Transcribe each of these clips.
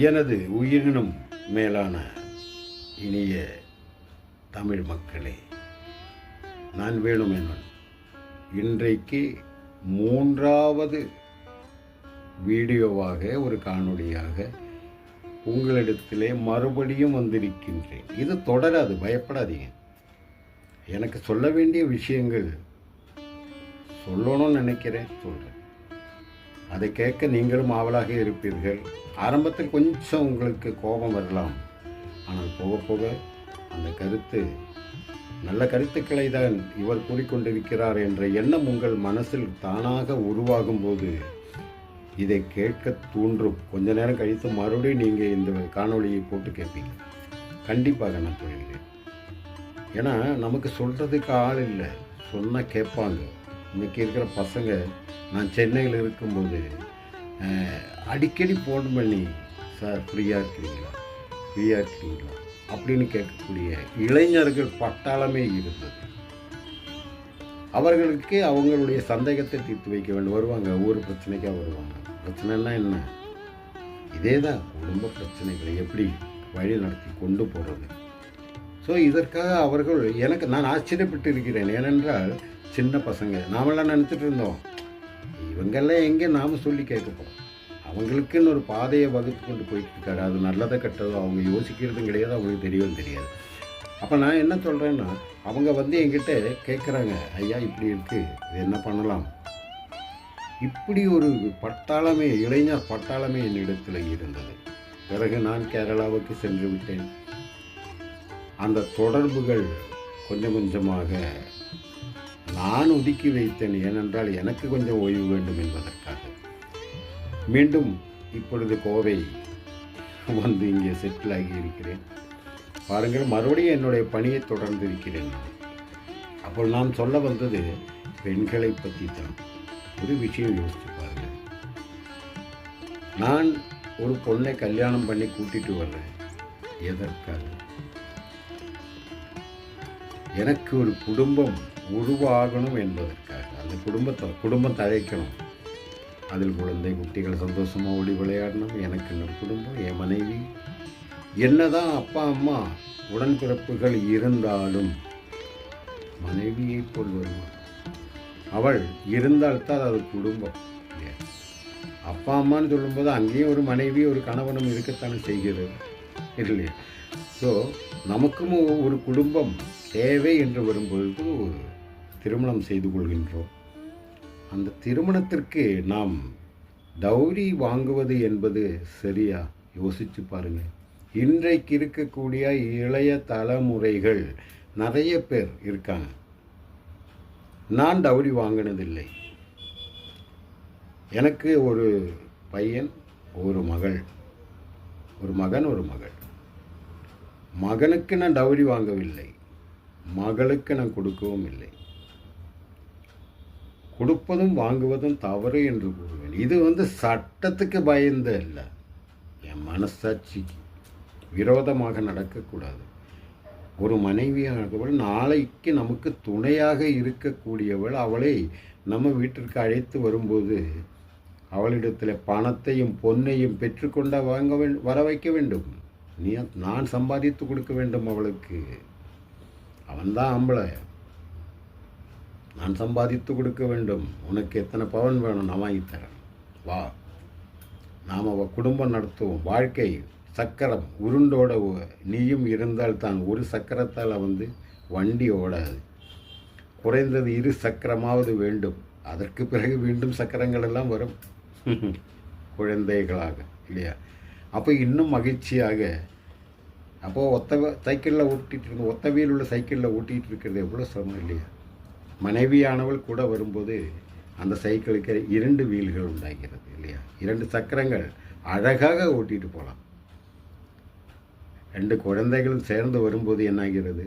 எனது உயிரினும் மேலான இனிய தமிழ் மக்களே நான் வேணுமேனன் இன்றைக்கு மூன்றாவது வீடியோவாக ஒரு காணொளியாக உங்களிடத்திலே மறுபடியும் வந்திருக்கின்றேன். இது தொடராது பயப்படாதீங்க. எனக்கு சொல்ல வேண்டிய விஷயங்கள் சொல்லணும்னு நினைக்கிறேன் சொல்கிறேன் அதை கேட்க நீங்களும் ஆவலாக இருப்பீர்கள். ஆரம்பத்தில் கொஞ்சம் உங்களுக்கு கோபம் வரலாம். ஆனால் போக போக அந்த கருத்து நல்ல கருத்துக்களை தான் இவர் கூறிக்கொண்டிருக்கிறார் என்ற எண்ணம் உங்கள் மனசில் தானாக உருவாகும் போது இதை கேட்க தூண்டும் கொஞ்ச நேரம் கழித்து மறுபடியும் நீங்கள் இந்த காணொலியை போட்டு கேட்பீங்க. கண்டிப்பாக நான் சொல்கிறேன். ஏன்னா நமக்கு சொல்கிறதுக்கு ஆள் இல்லை. சொன்னால் கேட்பாங்க. இன்றைக்கி இருக்கிற பசங்க நான் சென்னையில் இருக்கும்போது அடிக்கடி ஃபோன் பண்ணி சார் ஃப்ரீயாக இருக்கிறீங்களா ஃப்ரீயாக இருக்கிறீங்களா அப்படின்னு கேட்கக்கூடிய இளைஞர்கள் பட்டாளமே இருந்தது. அவர்களுக்கு அவங்களுடைய சந்தேகத்தை தீர்த்து வைக்க வேண்டும். வருவாங்க ஒவ்வொரு பிரச்சனைக்காக வருவாங்க. பிரச்சனைன்னா என்ன? இதே தான் குடும்ப பிரச்சனைகளை எப்படி வழி நடத்தி கொண்டு போகிறது ஸோ இதற்காக அவர்கள் எனக்கு நான் ஆச்சரியப்பட்டு இருக்கிறேன் ஏனென்றால் சின்ன பசங்க. நாமெல்லாம் நினச்சிட்டு இருந்தோம். இவங்கெல்லாம் எங்கே நாம் சொல்லி கேட்க போகிறோம் அவங்களுக்குன்னு ஒரு பாதையை வகுத்து கொண்டு போயிட்டு இருக்காரு. அது நல்லதை கெட்டதோ அவங்க யோசிக்கிறதும் கிடையாது அவங்களுக்கு தெரியவும் தெரியாது. அப்போ நான் என்ன சொல்கிறேன்னா அவங்க வந்து என்கிட்ட கேட்குறாங்க ஐயா இப்படி இருக்குது என்ன பண்ணலாம்? இப்படி ஒரு பட்டாளமே இளைஞர் பட்டாளமே என்னிடத்தில் இருந்தது. பிறகு நான் கேரளாவுக்கு சென்று விட்டேன். அந்த தொடர்புகள் கொஞ்சம் கொஞ்சமாக நான் ஒதுக்கி வைத்தேன் ஏனென்றால் எனக்கு கொஞ்சம் ஓய்வு வேண்டும் என்பதற்காக. மீண்டும் இப்பொழுது கோவை வந்து இங்கே செட்டில் ஆகி இருக்கிறேன் பாருங்கள் மறுபடியும் என்னுடைய பணியை தொடர்ந்து இருக்கிறேன் அப்போ நான் சொல்ல வந்தது பெண்களை பற்றி தான் ஒரு விஷயம் யோசிச்சு பாருங்கள். நான் ஒரு பொண்ணை கல்யாணம் பண்ணி கூட்டிட்டு வர்றேன். எதற்காக? எனக்கு ஒரு குடும்பம் உருவாகணும் என்பதற்காக அந்த குடும்பத்தை குடும்பம் தழைக்கணும் அதில் குழந்தை குட்டிகள் சந்தோஷமாக ஓடி விளையாடணும். எனக்கு இன்னொரு குடும்பம் என் மனைவி. என்னதான் அப்பா அம்மா உடன்பிறப்புகள் இருந்தாலும் மனைவியை போல் வருவான் அவள் இருந்தால்தான் அது குடும்பம். அப்பா அம்மான்னு சொல்லும்போது அங்கேயும் ஒரு மனைவி ஒரு கணவனும் இருக்கத்தானே செய்கிறது. இல்லையா? ஸோ நமக்கும் ஒரு குடும்பம் தேவை என்று வரும்பொழுது திருமணம் செய்து கொள்கின்றோம். அந்த திருமணத்திற்கு நாம் டௌரி வாங்குவது என்பது சரியா? யோசிச்சு பாருங்கள் இன்றைக்கு இருக்கக்கூடிய இளைய தலைமுறைகள் நிறைய பேர் இருக்காங்க. நான் டவுரி வாங்கினதில்லை. எனக்கு ஒரு பையன் ஒரு மகள். ஒரு மகன் ஒரு மகள். மகனுக்கு நான் டவுரி வாங்கவில்லை. மகளுக்கு நான் கொடுக்கவும் இல்லை. கொடுப்பதும் வாங்குவதும் தவறு என்று கூறுவேன். இது வந்து சட்டத்துக்கு பயந்து இல்லை என் மனசாட்சிக்கு விரோதமாக நடக்கக்கூடாது. ஒரு மனைவியாகவள் நாளைக்கு நமக்கு துணையாக இருக்கக்கூடியவள் அவளை நம்ம வீட்டிற்கு அழைத்து வரும்போது அவளிடத்தில் பணத்தையும் பொன்னையும் பெற்றுக்கொண்ட வாங்க வேண்டும் வர வைக்க வேண்டும். நீ நான் சம்பாதித்து கொடுக்க வேண்டும் அவளுக்கு. அவன்தான் ஆம்பளை. நான் சம்பாதித்து கொடுக்க வேண்டும். உனக்கு எத்தனை பவன் வேணும்? நான் வாங்கித் தரேன். வா. நாம் அவ குடும்பம் நடத்துவோம். வாழ்க்கை சக்கரம். உருண்டோட நீயும் இருந்தால் தான் ஒரு சக்கரத்தால் வந்து வண்டி ஓடாது. குறைந்தது இரு சக்கரமாவது வேண்டும். அதற்கு பிறகு மீண்டும் சக்கரங்கள் எல்லாம் வரும். குழந்தைகளாக இல்லையா? அப்போ இன்னும் மகிழ்ச்சியாக அப்போது ஒத்த சைக்கிளில் ஓட்டிகிட்டு இருக்க ஒத்த வீல் உள்ள சைக்கிளில் ஓட்டிகிட்டு இருக்கிறது எவ்வளோ சிரமம் இல்லையா? மனைவியானவள் கூட வரும்போது அந்த சைக்கிளுக்கு இரண்டு வீல்கள் உண்டாகிறது இல்லையா? இரண்டு சக்கரங்கள் அழகாக ஓட்டிட்டு போகலாம். ரெண்டு குழந்தைகளும் சேர்ந்து வரும்போது என்னாகிறது?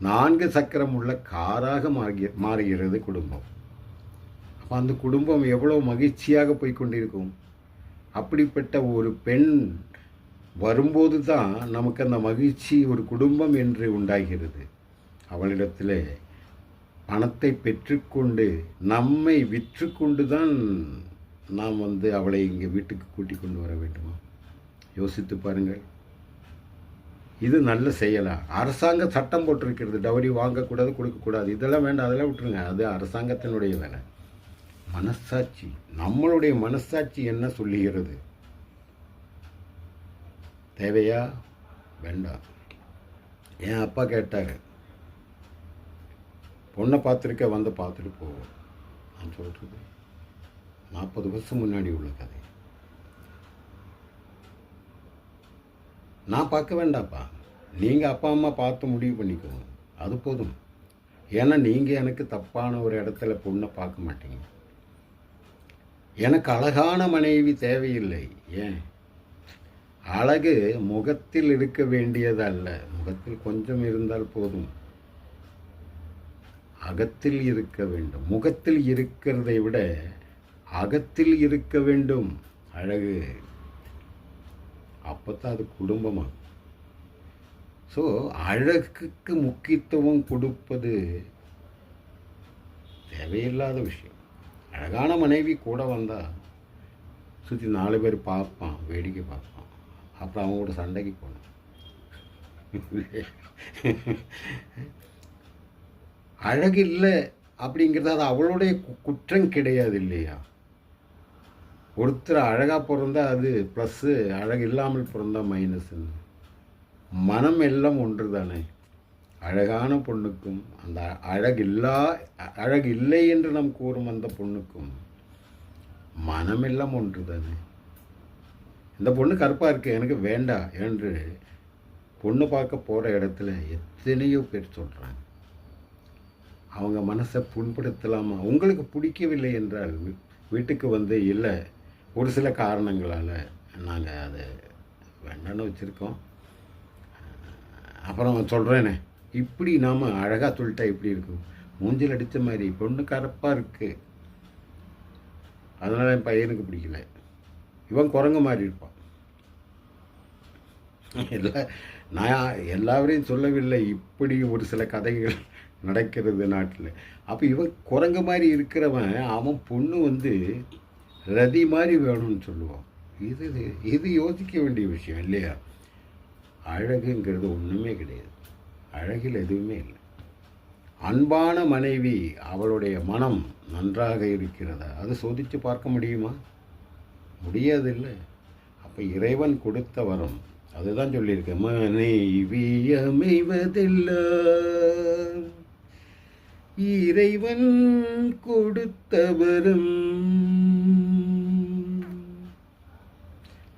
நான்கு சக்கரம் உள்ள காராக மாறி மாறுகிறது குடும்பம். அப்போ அந்த குடும்பம் எவ்வளோ மகிழ்ச்சியாக போய்கொண்டிருக்கும் அப்படிப்பட்ட ஒரு பெண் வரும்போது தான் நமக்கு அந்த மகிழ்ச்சி ஒரு குடும்பம் என்று உண்டாகிறது. அவளிடத்தில் பணத்தை பெற்றுக்கொண்டு நம்மை விற்றுக்கொண்டு தான் நாம் வந்து அவளை இங்கே வீட்டுக்கு கூட்டி கொண்டு வர வேண்டுமா? யோசித்து பாருங்கள். இது நல்ல செயலா? அரசாங்க சட்டம் போட்டிருக்கிறது. டவுரி வாங்கக்கூடாது கொடுக்கக்கூடாது. இதெல்லாம் வேண்டாம் அதெல்லாம் விட்டுருங்க. அது அரசாங்கத்தினுடைய வேலை. மனசாட்சி. நம்மளுடைய மனசாட்சி என்ன சொல்லுகிறது? தேவையா? வேண்டாம். என் அப்பா கேட்டார். பொண்ணை பார்த்துருக்க வந்து பார்த்துட்டு போவோம் நான் சொல்கிறது நாற்பது வருஷம் முன்னாடி உள்ள கதை. நான் பார்க்க வேண்டாப்பா. நீங்கள் அப்பா அம்மா பார்த்து முடிவு பண்ணிக்கோங்க. அது போதும். ஏன்னா நீங்கள் எனக்கு தப்பான ஒரு இடத்துல பொண்ணை பார்க்க மாட்டீங்க. எனக்கு அழகான மனைவி தேவையில்லை. ஏன்? அழகு முகத்தில் இருக்க வேண்டியதல்ல. முகத்தில் கொஞ்சம் இருந்தால் போதும். அகத்தில் இருக்க வேண்டும். முகத்தில் இருக்கிறதை விட அகத்தில் இருக்க வேண்டும். அழகு. அப்போத்தான் அது குடும்பமாகும். ஸோ அழகுக்கு முக்கியத்துவம் கொடுப்பது தேவையில்லாத விஷயம். அழகான மனைவி கூட வந்தால் சுற்றி நாலு பேர் பார்ப்பான் வேடிக்கை பார்ப்பான். அப்புறம் அவங்க கூட சண்டைக்கு போகணும் அழகு இல்லை அப்படிங்கிறது அது அவளுடைய கு- குற்றம் கிடையாது இல்லையா? ஒருத்தர் அழகாக பிறந்தா அது ப்ளஸ்ஸு அழகு இல்லாமல் பிறந்தா மைனஸ்ன்னு மனம் எல்லாம் ஒன்று தானே அழகான பொண்ணுக்கும் அந்த அழகில்லா அழகு இல்லை என்று நாம் கூறும் அந்த பொண்ணுக்கும் மனமெல்லாம் ஒன்று தானே இந்த பொண்ணு கருப்பாக இருக்கு எனக்கு வேண்டாம் என்று பொண்ணு பார்க்க போகிற இடத்துல எத்தனையோ பேர் சொல்கிறாங்க அவங்க மனசை புண்படுத்தலாமா? உங்களுக்கு பிடிக்கவில்லை என்றால் வீட்டுக்கு வந்து இல்லை. ஒரு சில காரணங்களால் நாங்கள் அதை வேண்டான்னு வச்சுருக்கோம். அப்புறம் சொல்கிறேனே இப்படி நாம் அழகாக சொல்லிட்டா இப்படி இருக்கும்? மூஞ்சில் அடித்த மாதிரி பொண்ணு கரப்பாக இருக்குது அதனால் என் பையனுக்கு பிடிக்கல. இவன் குரங்கு மாதிரி இருப்பான். எல்லா நான் எல்லாரையும் சொல்லவில்லை. இப்படி ஒரு சில கதைகள் நடக்கிறது நாட்டில். அப்போ இவன் குரங்கு மாதிரி இருக்கிறவன் அவன் பொண்ணு வந்து ரதி மாதிரி வேணும்னு சொல்லுவான். இது இது யோசிக்க வேண்டிய விஷயம் இல்லையா? அழகுங்கிறது ஒன்றுமே கிடையாது. அழகில் எதுவுமே இல்லை. அன்பான மனைவி அவளுடைய மனம் நன்றாக இருக்கிறதா? அது சோதித்து பார்க்க முடியுமா? முடியாதில்லை. அப்போ இறைவன் கொடுத்த வரம். அதுதான் சொல்லியிருக்கேன். மனைவி அமைவதில்லை. இறைவன் கொடுத்தவரும்.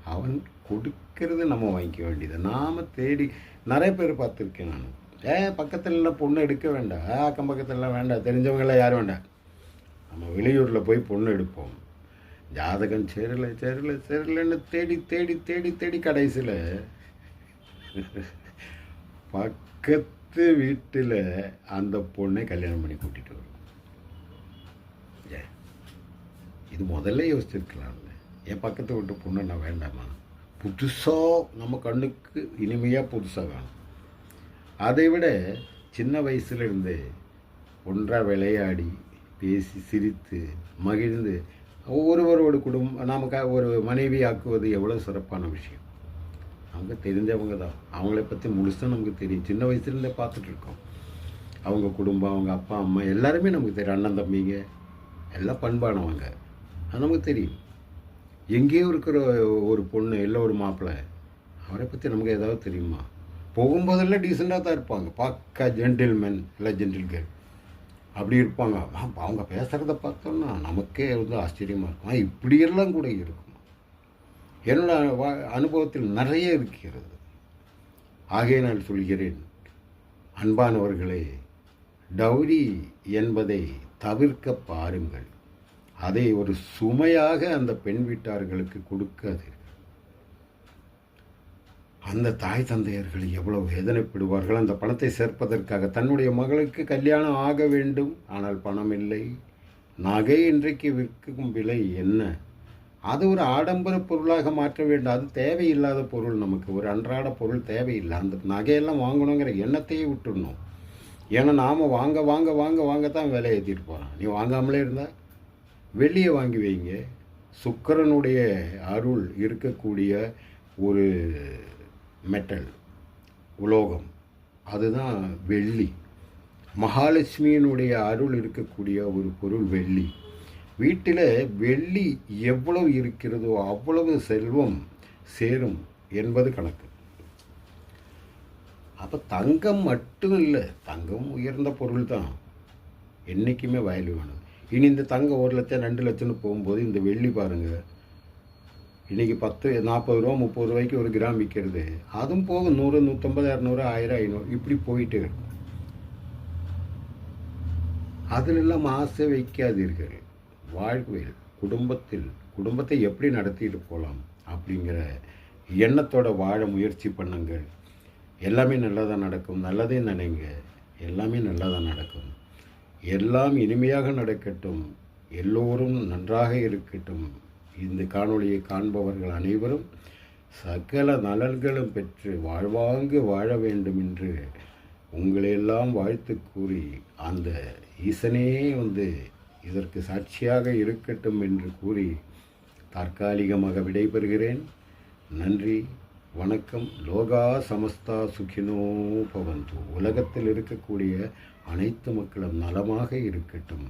அவன் கொடுக்கறத நம்ம வாங்கிக்க வேண்டியது. நாம் தேடி நிறைய பேர் பார்த்துருக்கேன் நான். ஏ பக்கத்துலலாம் பொண்ணு எடுக்க வேண்டாம் அக்கம் பக்கத்துலலாம் வேண்டாம். தெரிஞ்சவங்களாம் யாரும் வேண்டாம். நம்ம வெளியூரில் போய் பொண்ணு எடுப்போம். ஜாதகம் சேரலை சேரலை சேரலைன்னு தேடி தேடி தேடி தேடி கடைசியில் பக்கத்து வீட்டில் அந்த பொண்ணை கல்யாணம் பண்ணி கூட்டிகிட்டு வரும். ஏ, இது முதல்ல யோசிச்சிருக்கலாம்ல. என் பக்கத்து வீட்டு பொண்ணு நான் வேண்டாமா? புதுசாக நம்ம கண்ணுக்கு இனிமையாக புதுசாக வேணும். அதை விட சின்ன வயசுலேருந்து ஒன்றாக விளையாடி பேசி சிரித்து மகிழ்ந்து ஒருவரோட குடும்பம் நமக்கு ஒரு மனைவி ஆக்குவது எவ்வளோ சிறப்பான விஷயம். அவங்க தெரிஞ்சவங்க தான். அவங்கள பற்றி முழுசாக நமக்கு தெரியும். சின்ன வயசுலேருந்தே பார்த்துட்ருக்கோம் அவங்க குடும்பம் அவங்க அப்பா அம்மா எல்லாருமே நமக்கு தெரியும். அண்ணன் தம்பிங்க எல்லாம் பண்பானவங்க. அது நமக்கு தெரியும். எங்கேயோ இருக்கிற ஒரு பொண்ணு இல்லை ஒரு மாப்பிள்ளை அவரை பற்றி நமக்கு ஏதாவது தெரியுமா? போகும்போதெல்லாம் டீசெண்டாக தான் இருப்பாங்க. பார்க்க ஜென்டில்மேன் இல்லை ஜென்டில் கேர்ள் அப்படி இருப்பாங்க. ஆ, அவங்க பேசுகிறத பார்த்தோம்னா நமக்கே வந்து ஆச்சரியமாக இருக்கும். இப்படியெல்லாம் கூட இருக்கும். என்னோட அனுபவத்தில் நிறைய இருக்கிறது. ஆகவே நான் சொல்கிறேன் அன்பானவர்களே டௌரி என்பதை தவிர்க்க பாருங்கள். அதை ஒரு சுமையாக அந்த பெண் வீட்டார்களுக்கு கொடுக்காது அந்த தாய் தந்தையர்கள் எவ்வளவு வேதனைப்படுவார்கள்? அந்த பணத்தை சேர்ப்பதற்காக தன்னுடைய மகளுக்கு கல்யாணம் ஆக வேண்டும். ஆனால் பணம் இல்லை நகை இன்றைக்கு விற்கும் விலை என்ன? அது ஒரு ஆடம்பர பொருளாக மாற்ற வேண்டும். அது தேவையில்லாத பொருள் நமக்கு. ஒரு அன்றாட பொருள் தேவையில்லை. அந்த நகையெல்லாம் வாங்கணுங்கிற எண்ணத்தையே விட்டுடணும். ஏன்னா நாம் வாங்க வாங்க வாங்க வாங்க தான் விலை ஏற்றிட்டு போகிறான் நீ வாங்காமலே இருந்தால் வெள்ளியை வாங்கி வைங்க. சுக்கரனுடைய அருள் இருக்கக்கூடிய ஒரு மெட்டல் உலோகம். அதுதான் வெள்ளி. மகாலட்சுமியினுடைய அருள் இருக்கக்கூடிய ஒரு பொருள் வெள்ளி. வீட்டில் வெள்ளி எவ்வளவு இருக்கிறதோ அவ்வளவு செல்வம் சேரும் என்பது கணக்கு. அப்போ தங்கம் மட்டும் இல்லை தங்கம் உயர்ந்த பொருள் தான். என்றைக்குமே வேல்யூ வேணும். இனி இந்த தங்கம் ஒரு லட்சம் ரெண்டு லட்சம்னு போகும்போது இந்த வெள்ளி பாருங்கள் இன்றைக்கி பத்து நாற்பது ரூபா முப்பது ரூபாய்க்கு ஒரு கிராம் விற்கிறது. அதுவும் போக நூறு நூற்றம்பது இரநூறு ஆயிரம் ஐநூறு இப்படி போயிட்டு இருக்கும். அதிலெல்லாம் ஆசை வைக்காதீர்கள். வாழ்வில் குடும்பத்தில் குடும்பத்தை எப்படி நடத்திட்டு போகலாம் அப்படிங்கிற எண்ணத்தோட வாழ முயற்சி பண்ணுங்கள். எல்லாமே நல்லதாக நடக்கும். நல்லதே நினைங்க. எல்லாமே நல்லதாக நடக்கும். எல்லாம் இனிமையாக நடக்கட்டும். எல்லோரும் நன்றாக இருக்கட்டும். இந்த காணொளியை காண்பவர்கள் அனைவரும் சகல நலன்களும் பெற்று வாழ்வாங்கு வாழ வேண்டும் என்று உங்களையெல்லாம் வாழ்த்து கூறி அந்த ஈசனே வந்து இதற்கு சாட்சியாக இருக்கட்டும் என்று கூறி தற்காலிகமாக விடைபெறுகிறேன். நன்றி வணக்கம். லோகா சமஸ்தா சுகினோ பவந்து. உலகத்தில் இருக்கக்கூடிய அனைத்து மக்களும் நலமாக இருக்கட்டும்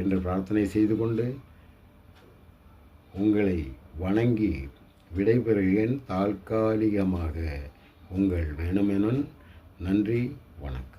என்று பிரார்த்தனை செய்து கொண்டு உங்களை வணங்கி விடைபெறுகிறேன். தற்காலிகமாக உங்கள் வேணுமெனன் நன்றி வணக்கம்.